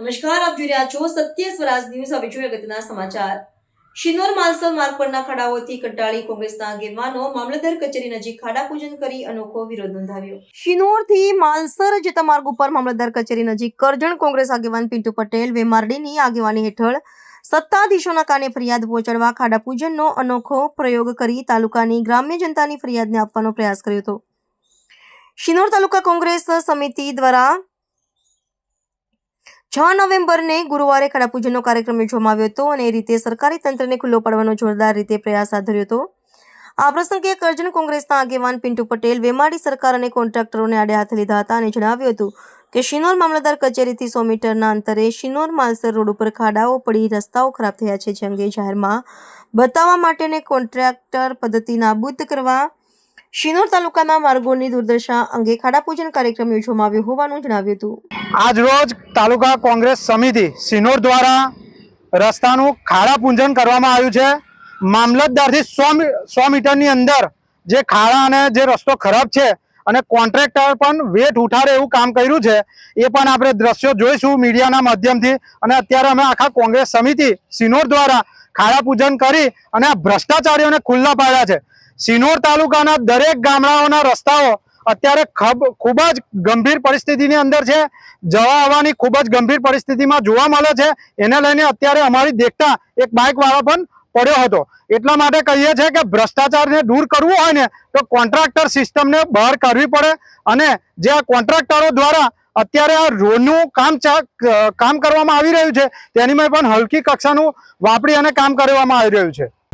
નમસ્કાર, આપ જોઈ રહ્યા છો સત્ય સ્વરાજ ન્યૂઝ. હવે જોઈએ અગત્યના સમાચાર. શિનોર માલસર માર્ગ પરના ખાડાઓથી કંટાળી કોંગ્રેસના આગેવાનો મામલતદાર કચેરી નજીક ખાડા પૂજન કરી અનોખો વિરોધ નોંધાવ્યો. શિનોરથી માલસર જતા માર્ગ ઉપર મામલતદાર કચેરી નજીક કરજણ કોંગ્રેસ આગેવાન પિન્ટુ પટેલ વેમારડીની આગેવાની હેઠળ સત્તાધીશોના કાને ફરિયાદ પહોંચાડવા ખાડા પૂજનનો અનોખો પ્રયોગ કરી તાલુકાની ગ્રામ્ય જનતાની ફરિયાદને આપવાનો પ્રયાસ કર્યો હતો. શિનોર તાલુકા કોંગ્રેસ સમિતિ દ્વારા છ નવેમ્બરને ગુરુવારે ખડાપૂજનનો કાર્યક્રમ યોજવામાં આવ્યો હતો અને એ રીતે સરકારી તંત્રને ખુલ્લો પાડવાનો જોરદાર રીતે પ્રયાસ હાથ ધર્યો હતો. આ પ્રસંગે કરજણ કોંગ્રેસના આગેવાન પિન્ટુ પટેલ વેમાડી સરકાર અને કોન્ટ્રાક્ટરોને આડે હાથ લીધા હતા અને જણાવ્યું હતું કે શિનોર મામલતદાર કચેરીથી સો મીટરના અંતરે શિનોર માલસર રોડ ઉપર ખાડાઓ પડી રસ્તાઓ ખરાબ થયા છે, જે અંગે જાહેરમાં બતાવવા માટે અને કોન્ટ્રાક્ટર પદ્ધતિ નાબૂદ કરવા શિનોર તાલુકાના માર્ગોની દુર્દશા અંગે ખાડા પૂજન કાર્યક્રમ યોજવામાં આવ્યો હોવાનું જણાવ્યું હતું. આજરોજ તાલુકા કોંગ્રેસ સમિતિ શિનોર દ્વારા રસ્તાનું ખાડા પૂજન કરવામાં આવ્યું છે. મામલતદારથી સો સો મીટરની અંદર જે ખાડા અને જે રસ્તો ખરાબ છે અને કોન્ટ્રાક્ટર પણ વેટ ઉઠાડે એવું કામ કર્યું છે, એ પણ આપણે દ્રશ્યો જોઈશું મીડિયાના માધ્યમથી. અને અત્યારે અમે આખા કોંગ્રેસ સમિતિ સિનોર દ્વારા ખાડા પૂજન કરી અને ભ્રષ્ટાચારીઓને ખુલ્લા પાડ્યા છે. સિનોર તાલુકાના દરેક ગામડાઓના રસ્તાઓ અત્યારે ખબ- જ ગંભીર પરિસ્થિતિની અંદર છે. જવા આવવાની ખૂબ જ ગંભીર પરિસ્થિતિમાં જોવા મળે છે. એને લઈને અત્યારે અમારી દેખતા એક બાઇક વાળો પણ પડ્યો હતો. એટલા માટે કહીએ છીએ કે ભ્રષ્ટાચારને દૂર કરવું હોય ને તો કોન્ટ્રાક્ટર સિસ્ટમને બહાર કાઢવી પડે અને જે આ કોન્ટ્રાક્ટરો દ્વારા અત્યારે આ રોડનું કામ કામ કરવામાં આવી રહ્યું છે તેનીમાં પણ હલકી કક્ષાનું વાપરી અને કામ કરવામાં આવી રહ્યું છે.